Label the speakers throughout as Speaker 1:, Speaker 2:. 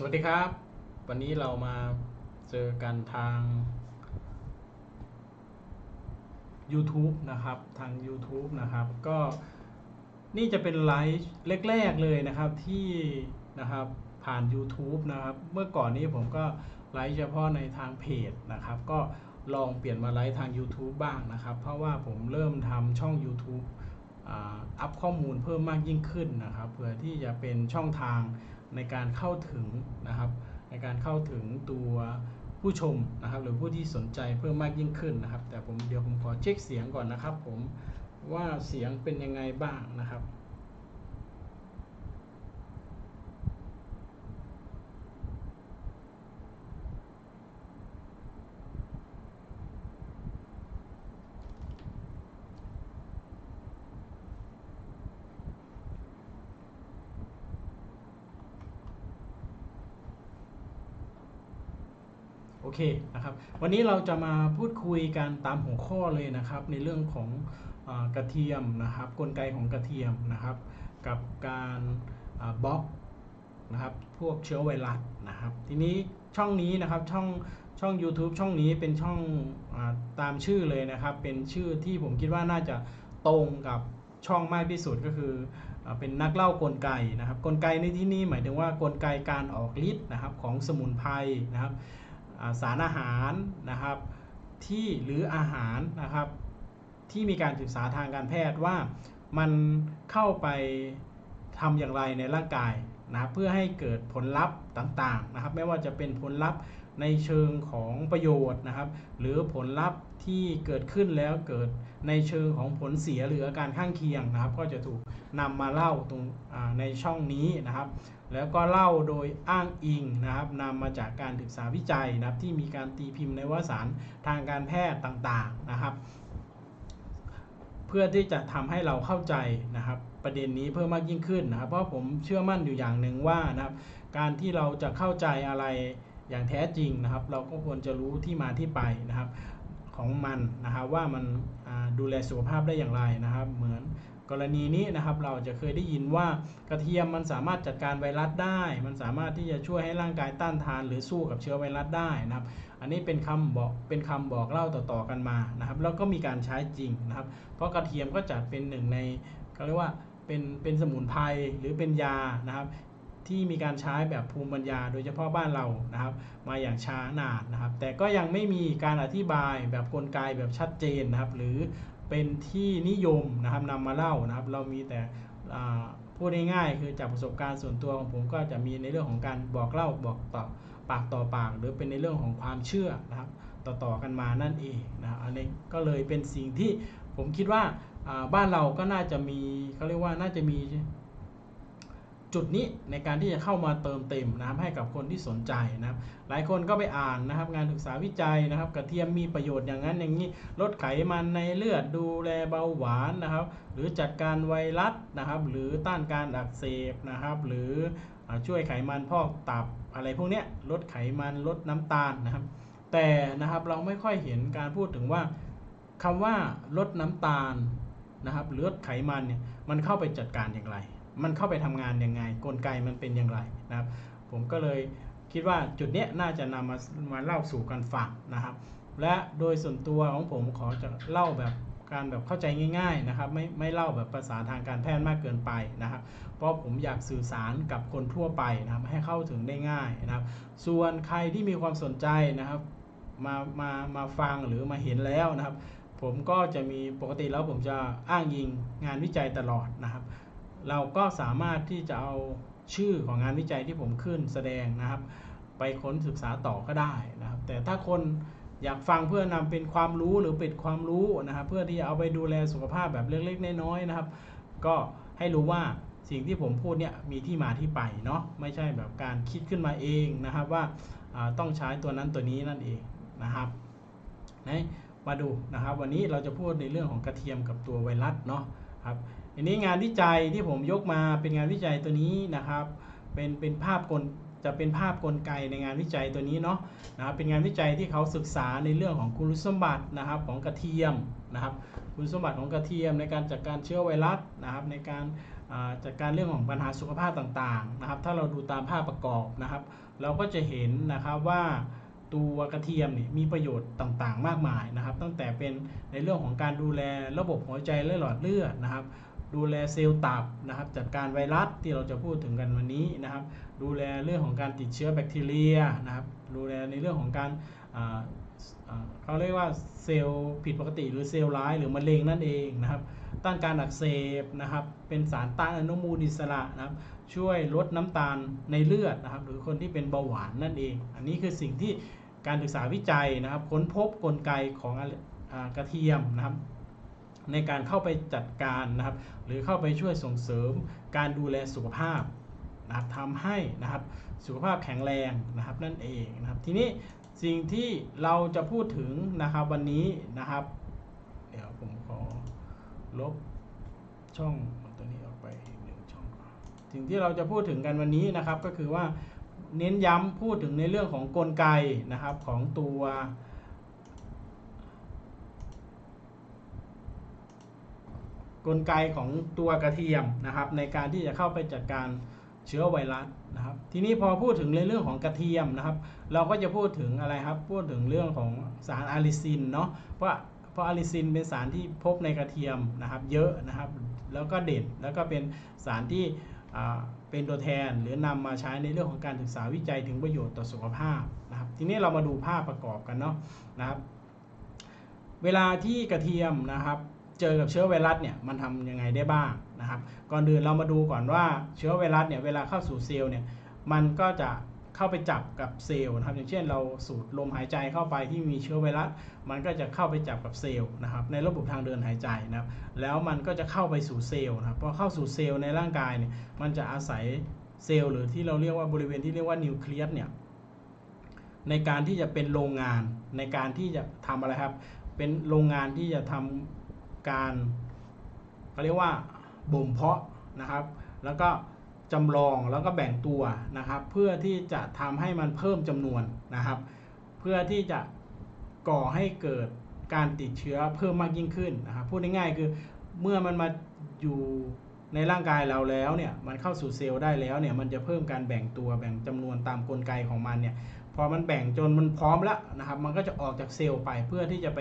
Speaker 1: สวัสดีครับ วันนี้เรามาเจอกันทาง YouTube นะครับทาง YouTube นะครับ ก็นี่จะเป็นไลฟ์แรกๆเลยนะครับที่นะครับผ่าน YouTube นะครับ เมื่อก่อนนี้ผมก็ไลฟ์เฉพาะในทางเพจนะครับ ก็ลองเปลี่ยนมาไลฟ์ทาง YouTube บ้างนะครับ เพราะว่าผมเริ่มทำช่อง YouTube อัพข้อมูลเพิ่มมากยิ่งขึ้นนะครับเพื่อที่จะเป็นช่องทาง ในการเข้าถึงนะครับในการเข้าถึงตัวผู้ชมนะครับหรือผู้ที่สนใจเพิ่มมากยิ่งขึ้นนะครับ แต่ผมเดี๋ยวผมขอเช็คเสียงก่อนนะครับ ผมว่าเสียงเป็นยังไงบ้างนะครับ โอเคนะครับวันนี้เราจะมาพูดคุยกันตามหัวข้อเลยนะครับ ในเรื่องของอกระเทียมนะครับ กลไกของกระเทียมนะครับ กับการบล็อกนะครับพวกเชื้อไวรัสนะครับ ทีนี้ช่องนี้นะครับช่องช่อง YouTube ช่องนี้เป็นช่องอตามชื่อเลยนะครับ เป็นชื่อที่ผมคิดว่าน่าจะตรงกับช่องมากที่สุดก็คืออเป็นนักเล่ากลไกนะครับ กลไกในที่นี้หมายถึงว่ากลไกการออกฤทธิ์นะครับของสมุนไพรนะครับ สารอาหารนะครับ ที่หรืออาหารนะครับ ที่มีการศึกษาทางการแพทย์ว่ามันเข้าไปทำอย่างไรในร่างกายนะเพื่อให้เกิดผลลัพธ์ต่างๆนะครับ ไม่ว่าจะเป็นผลลัพธ์ในเชิงของประโยชน์นะครับ หรือผลลัพธ์ที่เกิดขึ้นแล้วเกิด ในเชิงของผลเสียหรืออาการข้างเคียงนะครับ ก็จะถูกนำมาเล่าตรงในช่องนี้นะครับ แล้วก็เล่าโดยอ้างอิงนะครับนำมาจากการศึกษาวิจัยนะครับที่มีการตีพิมพ์ในวารสารทางการแพทย์ต่างๆนะครับ เพื่อที่จะทำให้เราเข้าใจนะครับประเด็นนี้เพิ่มมากยิ่งขึ้นนะครับ เพราะผมเชื่อมั่นอยู่อย่างหนึ่งว่านะครับ การที่เราจะเข้าใจอะไรอย่างแท้จริงนะครับ เราก็ควรจะรู้ที่มาที่ไปนะครับของมันนะครับว่ามัน ดูแลสุขภาพได้อย่างไรนะครับ เหมือนกรณีนี้นะครับเราจะเคยได้ยินว่ากระเทียมมันสามารถจัดการไวรัสได้ มันสามารถที่จะช่วยให้ร่างกายต้านทาน หรือสู้กับเชื้อไวรัสได้นะครับ อันนี้เป็นคำบอกเป็นคำบอกเล่าต่อๆกันมานะครับ แล้วก็มีการใช้จริงนะครับ เพราะกระเทียมก็จัดเป็นหนึ่งในเขาเรียกว่าเป็นเป็นสมุนไพรหรือเป็นยานะครับ ที่มีการใช้แบบภูมิปัญญา โดยเฉพาะบ้านเรานะครับ มาอย่างช้านานนะครับ แต่ก็ยังไม่มีการอธิบายแบบกลไกแบบชัดเจนนะครับ หรือเป็นที่นิยมนะครับนำมาเล่านะครับ เรามีแต่พูดง่ายๆคือจากประสบการณ์ส่วนตัวของผมก็จะมีในเรื่องของการบอกเล่าบอกต่อปากต่อปาก หรือเป็นในเรื่องของความเชื่อนะครับต่อๆกันมานั่นเองนะครับอันนี้ก็เลยเป็นสิ่งที่ผมคิดว่าบ้านเราก็น่าจะมีเขาเรียกว่าน่าจะมี จุดนี้ในการที่จะเข้ามาเติมเต็มนะครับให้กับคนที่สนใจนะครับ หลายคนก็ไปอ่านนะครับ งานศึกษาวิจัยนะครับ กระเทียมมีประโยชน์อย่างนั้นอย่างนี้ ลดไขมันในเลือดดูแลเบาหวานนะครับ หรือจัดการไวรัสนะครับ หรือต้านการอักเสบนะครับ หรือช่วยไขมันพอกตับอะไรพวกนี้ลดไขมันลดน้ำตาลนะครับ แต่นะครับเราไม่ค่อยเห็นการพูดถึงว่าคำว่าลดน้ำตาลนะครับหรือลดไขมันเนี่ยมันเข้าไปจัดการอย่างไร มันเข้าไปทำงานยังไง กลไกมันเป็นอย่างไรนะครับ ผมก็เลยคิดว่าจุดเนี้ยน่าจะนำมามาเล่าสู่กันฟังนะครับ และโดยส่วนตัวของผมขอจะเล่าแบบการแบบเข้าใจง่าย ๆนะครับ ไม่ไม่เล่าแบบภาษาทางการแพทย์มากเกินไปนะครับ เพราะผมอยากสื่อสารกับคนทั่วไปนะครับ ให้เข้าถึงได้ง่ายนะครับ ส่วนใครที่มีความสนใจนะครับมามามาฟังหรือมาเห็นแล้วนะครับ ผมก็จะมีปกติแล้วผมจะอ้างอิงงานวิจัยตลอดนะครับ เราก็สามารถที่จะเอาชื่อของงานวิจัยที่ผมขึ้นแสดงนะครับ ไปค้นศึกษาต่อก็ได้นะครับ แต่ถ้าคนอยากฟังเพื่อนำเป็นความรู้หรือเป็นความรู้นะครับ เพื่อที่จะเอาไปดูแลสุขภาพแบบเล็กๆน้อยๆนะครับ ก็ให้รู้ว่าสิ่งที่ผมพูดเนี่ยมีที่มาที่ไปเนาะไม่ใช่แบบการคิดขึ้นมาเองนะครับว่าอ่าต้องใช้ตัวนั้นตัวนี้นั่นเองนะครับนะมาดูนะครับ วันนี้เราจะพูดในเรื่องของกระเทียมกับตัวไวรัสเนาะ ครับอันนี้งานวิจัยที่ผมยกมาเป็นงานวิจัยตัวนี้นะครับ เป็นเป็นภาพกลจะเป็นภาพกลไกในงานวิจัยตัวนี้เนาะนะครับเป็นงานวิจัยที่เขาศึกษาในเรื่องของคุณสมบัตินะครับของกระเทียมนะครับ คุณสมบัติของกระเทียมในการจัดการเชื้อไวรัสนะครับ ในการจัดการเรื่องของปัญหาสุขภาพต่างๆนะครับ ถ้าเราดูตามภาพประกอบนะครับ เราก็จะเห็นนะครับว่า ตัวกระเทียมเนี่ยมีประโยชน์ต่างๆ มากมายนะครับ ตั้งแต่เป็นในเรื่องของการดูแลระบบหัวใจและหลอดเลือดนะครับ ดูแลเซลล์ตับนะครับ จัดการไวรัสที่เราจะพูดถึงกันวันนี้นะครับ ดูแลเรื่องของการติดเชื้อแบคทีเรียนะครับ ดูแลในเรื่องของการเขาเรียกว่าเซลล์ผิดปกติ หรือเซลล์ร้ายหรือมะเร็งนั่นเองนะครับ ต้านการอักเสบนะครับ เป็นสารต้านอนุมูลอิสระนะครับ ช่วยลดน้ำตาลในเลือดนะครับ หรือคนที่เป็นเบาหวานนั่นเอง อันนี้คือสิ่งที่การศึกษาวิจัยนะครับ ค้นพบกลไกของอกระเทียมนะครับ ในการเข้าไปจัดการนะครับ หรือเข้าไปช่วยส่งเสริมการดูแลสุขภาพนะครับทำให้นะครับสุขภาพแข็งแรงนะครับนั่นเองนะครับทีนี้สิ่งที่เราจะพูดถึงนะครับวันนี้นะครับ เดี๋ยวผมขอ ลบช่องตัวนี้ออกไปอีกหนึ่งช่องสิ่งที่เราจะพูดถึงกันวันนี้นะครับก็คือว่าเน้นย้ำพูดถึงในเรื่องของกลไกนะครับของตัวกลไกของตัวกระเทียมนะครับ ในการที่จะเข้าไปจัดการเชื้อไวรัสนะครับ ทีนี้พอพูดถึงในเรื่องของกระเทียมนะครับ เราก็จะพูดถึงอะไรครับ พูดถึงเรื่องของสารอะลิซินเนาะเพราะ เพราะอะลิซินเป็นสารที่พบในกระเทียมนะครับเยอะนะครับแล้วก็เด่นแล้วก็เป็นสารที่เป็นตัวแทนหรือนำมาใช้ในเรื่องของการศึกษาวิจัยถึงประโยชน์ต่อสุขภาพนะครับทีนี้เรามาดูภาพประกอบกันเนาะนะครับเวลาที่กระเทียมนะครับเจอกับเชื้อไวรัสเนี่ยมันทำยังไงได้บ้างนะครับก่อนอื่นเรามาดูก่อนว่าเชื้อไวรัสเนี่ยเวลาเข้าสู่เซลล์เนี่ยมันก็จะ เข้าไปจับกับเซลล์นะครับ อย่างเช่นเราสูดลมหายใจเข้าไปที่มีเชื้อไวรัสมันก็จะเข้าไปจับกับเซลล์นะครับ ในระบบทางเดินหายใจนะครับ แล้วมันก็จะเข้าไปสู่เซลล์นะครับพอเข้าสู่เซลล์ในร่างกายเนี่ยมันจะอาศัยเซลล์หรือที่เราเรียกว่าบริเวณที่เรียกว่านิวเคลียสเนี่ยในการที่จะเป็นโรงงานในการที่จะทำอะไรครับ เป็นโรงงานที่จะทำการเขาเรียกว่าบ่มเพาะนะครับ แล้วก็ จำลองแล้วก็แบ่งตัวนะครับ เพื่อที่จะทำให้มันเพิ่มจำนวนนะครับ เพื่อที่จะก่อให้เกิดการติดเชื้อเพิ่มมากยิ่งขึ้นนะครับพูดง่ายๆคือเมื่อมันมาอยู่ในร่างกายเราแล้วเนี่ยมันเข้าสู่เซลล์ได้แล้วเนี่ยมันจะเพิ่มการแบ่งตัวแบ่งจำนวนตามกลไกของมันเนี่ยพอมันแบ่งจนมันพร้อมแล้วนะครับ มันก็จะออกจากเซลล์ไปเพื่อที่จะไป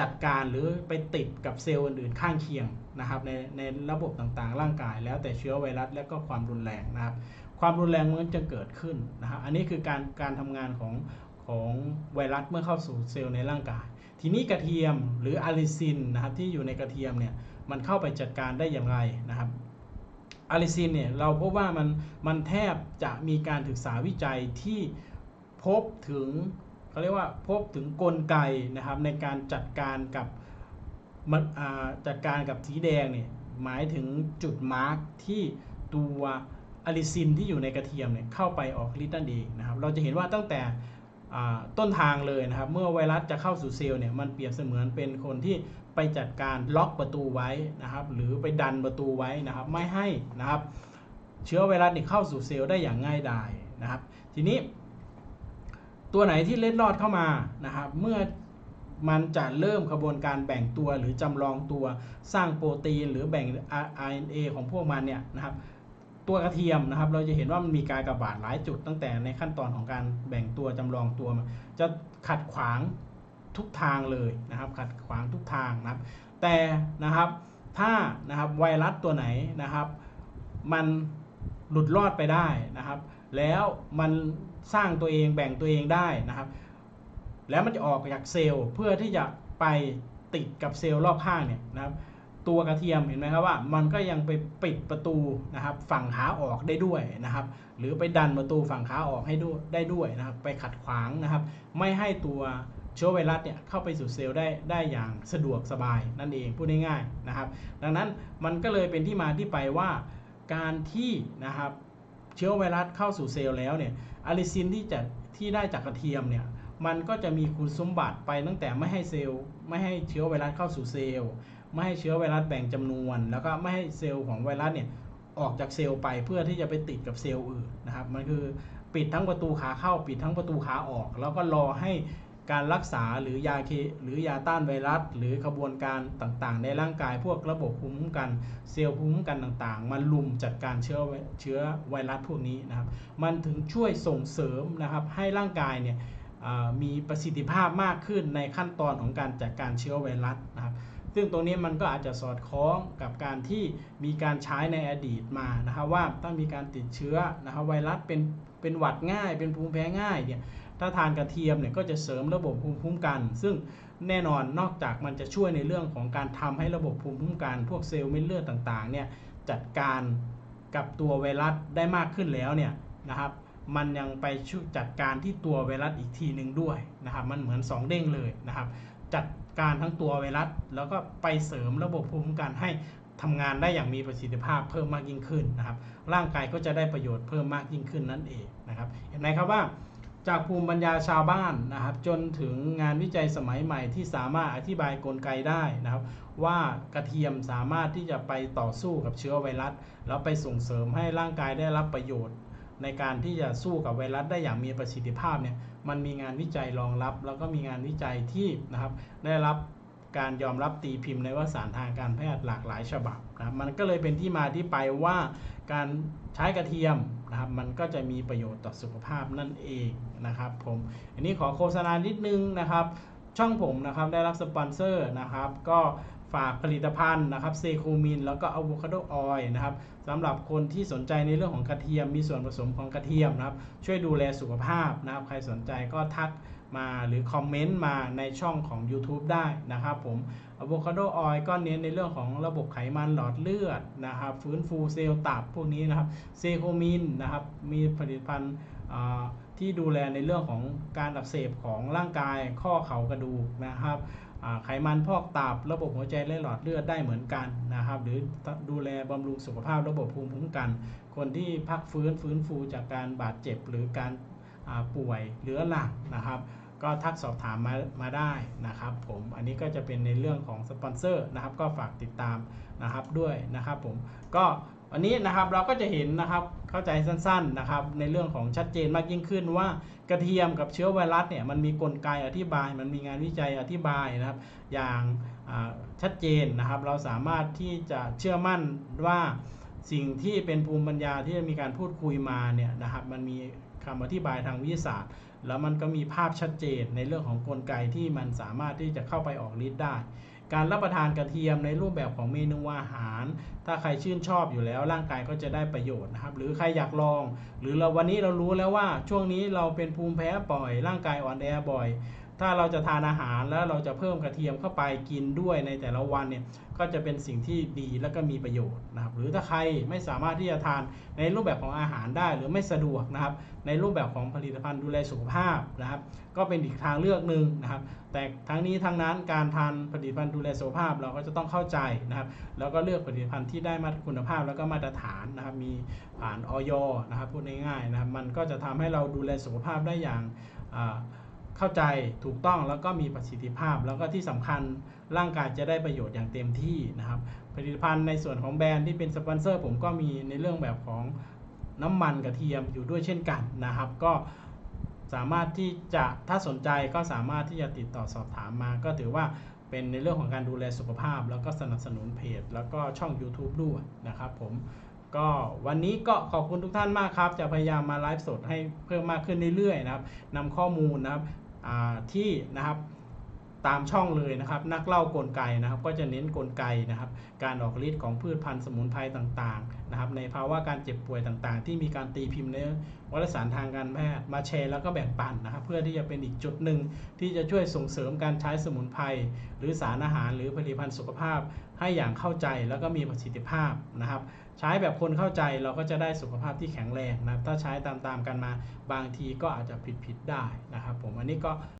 Speaker 1: จัดการหรือไปติดกับเซลล์อื่นๆข้างเคียงนะครับในในระบบต่างๆ ร่างกาย แล้วแต่เชื้อไวรัสและก็ความรุนแรงนะครับ ความรุนแรงมันจะเกิดขึ้นนะครับอันนี้คือการการทำงานของของไวรัสเมื่อเข้าสู่เซลล์ในร่างกาย ทีนี้กระเทียมหรืออะลิซินนะครับที่อยู่ในกระเทียมเนี่ยมันเข้าไปจัดการได้อย่างไรนะครับอะลิซินเนี่ยเราพบว่ามันมันแทบจะมีการศึกษาวิจัยที่พบถึง เขาเรียกว่าพบถึงกลไกนะครับในการจัดการกับจัดการกับสีแดงเนี่ยหมายถึงจุดมาร์กที่ตัวอะลิซินที่อยู่ในกระเทียมเนี่ยเข้าไปออกฤทธิ์นั่นเองนะครับเราจะเห็นว่าตั้งแต่ต้นทางเลยนะครับ เมื่อไวรัสจะเข้าสู่เซลล์เนี่ยมันเปรียบเสมือนเป็นคนที่ไปจัดการล็อกประตูไว้นะครับ หรือไปดันประตูไว้นะครับ ไม่ให้นะครับ เชื้อไวรัสเนี่ยเข้าสู่เซลล์ได้อย่างง่ายดายนะครับ ทีนี้ ตัวไหนที่เล็ดลอดเข้ามานะครับเมื่อมันจะเริ่มขบวนการแบ่งตัวหรือจำลองตัวสร้างโปรตีน หรือแบ่ง RNA ของพวกมันเนี่ยนะครับตัวกระเทียมนะครับ เราจะเห็นว่ามันมีการกระบาดหลายจุดตั้งแต่ในขั้นตอนของการแบ่งตัวจำลองตัว จะขัดขวางทุกทางเลยนะครับ ขัดขวางทุกทางนะครับ แต่นะครับถ้านะครับไวรัสตัวไหนนะครับ มันหลุดรอดไปได้นะครับ แล้วมัน สร้างตัวเองแบ่งตัวเองได้นะครับ แล้วมันจะออกจากเซลล์เพื่อที่จะไปติดกับเซลล์รอบข้างเนี่ยนะครับ ตัวกระเทียมเห็นไหมครับว่า มันก็ยังไปปิดประตูนะครับ ฝั่งขาออกได้ด้วยนะครับ หรือไปดันประตูฝั่งขาออกให้ด้วยได้ด้วยนะครับ ไปขัดขวางนะครับ ไม่ให้ตัวเชื้อไวรัสเนี่ยเข้าไปสู่เซลล์ได้ได้อย่างสะดวกสบายนั่นเองพูดง่ายๆนะครับ ดังนั้นมันก็เลยเป็นที่มาที่ไปว่าการที่นะครับ เชื้อไวรัสเข้าสู่เซลล์แล้วเนี่ยอะลิซินที่จะที่ได้จากกระเทียมเนี่ยมันก็จะมีคุณสมบัติไปตั้งแต่ไม่ให้เซลล์ ไม่ให้เชื้อไวรัสเข้าสู่เซลล์ ไม่ให้เชื้อไวรัสแบ่งจำนวน แล้วก็ไม่ให้เซลล์ของไวรัสเนี่ยออกจากเซลล์ไปเพื่อที่จะไปติดกับเซลล์อื่นนะครับมันคือปิดทั้งประตูขาเข้า ปิดทั้งประตูขาออก แล้วก็รอให้ การรักษาหรือยาเคหรือยาต้านไวรัส หรือกระบวนการต่างๆ ในร่างกายพวกระบบภูมิคุ้มกันเซลล์ภูมิคุ้มกันต่างๆ มันลุมจัดการเชื้อไวเชื้อไวรัสพวกนี้นะครับ มันถึงช่วยส่งเสริมนะครับให้ร่างกายเนี่ยมีประสิทธิภาพมากขึ้นในขั้นตอนของการจัดการเชื้อไวรัสนะครับ ซึ่งตรงนี้มันก็อาจจะสอดคล้องกับการที่มีการใช้ในอดีตมานะครับว่าถ้ามีการติดเชื้อนะครับไวรัสเป็นเป็นหวัดง่าย เป็นภูมิแพ้ง่ายเนี่ยถ้าทานกระเทียมเนี่ยก็จะเสริมระบบภูมิคุ้มกัน ซึ่งแน่นอนนอกจากมันจะช่วยในเรื่องของการทำให้ระบบภูมิคุ้มกัน พวกเซลล์เม็ดเลือดต่างๆเนี่ยจัดการกับตัวไวรัสได้มากขึ้นแล้วเนี่ยนะครับมันยังไปช่วยจัดการที่ตัวไวรัสอีกทีหนึ่งด้วยนะครับมันเหมือน 2 เด้งเลยนะครับจัด การทั้งตัวไวรัส แล้วก็ไปเสริมระบบภูมิคุ้มกันให้ทำงานได้อย่างมีประสิทธิภาพเพิ่มมากยิ่งขึ้นนะครับ ร่างกายก็จะได้ประโยชน์เพิ่มมากยิ่งขึ้นนั่นเองนะครับ เห็นไหมครับว่าจากภูมิปัญญาชาวบ้านนะครับ จนถึงงานวิจัยสมัยใหม่ที่สามารถอธิบายกลไกได้นะครับ ว่ากระเทียมสามารถที่จะไปต่อสู้กับเชื้อไวรัส แล้วไปส่งเสริมให้ร่างกายได้รับประโยชน์ ในการที่จะสู้กับไวรัสได้อย่างมีประสิทธิภาพเนี่ย มันมีงานวิจัยรองรับ แล้วก็มีงานวิจัยที่นะครับได้รับการยอมรับตีพิมพ์ในวารสารทางการแพทย์หลากหลายฉบับนะบมันก็เลยเป็นที่มาที่ไปว่าการใช้กระเทียมนะครับมันก็จะมีประโยชน์ต่อสุขภาพนั่นเองนะครับผมอันนี้ขอโฆษณานิดนึงนะครับช่องผมนะครับได้รับสปอนเซอร์นะครับ ก็ ฝากผลิตภัณฑ์นะครับเซคูมินแล้วก็อะโวคาโดออยล์นะครับสำหรับคนที่สนใจในเรื่องของกระเทียม มีส่วนผสมของกระเทียมนะครับ ช่วยดูแลสุขภาพนะครับ ใครสนใจก็ทักมาหรือคอมเมนต์มาในช่องของ YouTube ได้นะครับผมอะโวคาโดออยล์ก็เน้นในเรื่องของระบบไขมันหลอดเลือดนะครับฟื้นฟูเซลล์ตับพวกนี้นะครับเซโคมินนะครับมีผลิตภัณฑ์ที่ดูแลในเรื่องของการอักเสบของร่างกายข้อเข่ากระดูกนะครับ ไขมันพอกตับระบบหัวใจและหลอดเลือดได้เหมือนกันนะครับ หรือดูแลบำรุงสุขภาพระบบภูมิคุ้มกัน คนที่พักฟื้นฟื้นฟูจากการบาดเจ็บหรือการป่วยเรื้อรังนะครับ ก็ทักสอบถามมามาได้นะครับผมอันนี้ก็จะเป็นในเรื่องของสปอนเซอร์นะครับ ก็ฝากติดตามนะครับด้วยนะครับผมก็ วันนี้นะครับเราก็จะเห็นนะครับเข้าใจสั้นๆนะครับในเรื่องของชัดเจนมากยิ่งขึ้นว่ากระเทียมกับเชื้อไวรัสเนี่ยมันมีกลไกอธิบาย มันมีงานวิจัยอธิบายนะครับ อย่างชัดเจนนะครับ เราสามารถที่จะเชื่อมั่นว่าสิ่งที่เป็นภูมิปัญญาที่มีการพูดคุยมาเนี่ยนะครับมันมีคำอธิบายทางวิทยาศาสตร์ แล้วมันก็มีภาพชัดเจนในเรื่องของกลไกที่มันสามารถที่จะเข้าไปออกฤทธิ์ได้ การรับประทานกระเทียมในรูปแบบของเมนูอาหาร ถ้าใครชื่นชอบอยู่แล้วร่างกายก็จะได้ประโยชน์นะครับ หรือใครอยากลอง หรือเราวันนี้เรารู้แล้วว่าช่วงนี้เราเป็นภูมิแพ้บ่อย ร่างกายอ่อนแอบ่อย ถ้าเราจะทานอาหารแล้วเราจะเพิ่มกระเทียมเข้าไปกินด้วยในแต่ละวันเนี่ยก็จะเป็นสิ่งที่ดีและก็มีประโยชน์นะครับหรือถ้าใครไม่สามารถที่จะทานในรูปแบบของอาหารได้หรือไม่สะดวกนะครับในรูปแบบของผลิตภัณฑ์ดูแลสุขภาพนะครับ ก็เป็นอีกทางเลือกหนึ่งนะครับ แต่ทั้งนี้ทั้งนั้นการทานผลิตภัณฑ์ดูแลสุขภาพเราก็จะต้องเข้าใจนะครับ แล้วก็เลือกผลิตภัณฑ์ที่ได้มาตรคุณภาพแล้วก็มาตรฐานนะครับมีผ่านออยนะครับพูดง่ายๆนะครับมันก็จะทำให้เราดูแลสุขภาพได้อย่างอ่า เข้าใจถูกต้องแล้วก็มีประสิทธิภาพ แล้วก็ที่สำคัญร่างกายจะได้ประโยชน์อย่างเต็มที่นะครับ ผลิตภัณฑ์ในส่วนของแบรนด์ที่เป็นสปอนเซอร์ ผมก็มีในเรื่องแบบของน้ำมันกระเทียมอยู่ด้วยเช่นกันนะครับ ก็สามารถที่จะถ้าสนใจก็สามารถที่จะติดต่อสอบถามมา ก็ถือว่าเป็นในเรื่องของการดูแลสุขภาพ แล้วก็สนับสนุนเพจ แล้วก็ช่อง YouTube ด้วยนะครับผมก็วันนี้ก็ขอบคุณทุกท่านมากครับ จะพยายามมาไลฟ์สดให้เพิ่มมากขึ้นเรื่อยๆนะครับนำข้อมูลนะครับ ที่นะครับตามช่องเลยนะครับ นักเล่ากลไกนะครับ ก็จะเน้นกลไกนะครับ การออกฤทธิ์ของพืชพันธุ์สมุนไพรต่างๆนะครับ ในภาวะการเจ็บป่วยต่างๆ ที่มีการตีพิมพ์ในวารสารทางการแพทย์มาแชร์แล้วก็แบ่งปันนะครับ เพื่อที่จะเป็นอีกจุดหนึ่งที่จะช่วยส่งเสริมการใช้สมุนไพรหรือสารอาหาร หรือผลิตภัณฑ์สุขภาพ ให้อย่างเข้าใจแล้วก็มีประสิทธิภาพนะครับใช้แบบคนเข้าใจเราก็จะได้สุขภาพที่แข็งแรงนะครับถ้าใช้ตามๆกันมาบางทีก็อาจจะผิดๆได้นะครับผมอันนี้ก็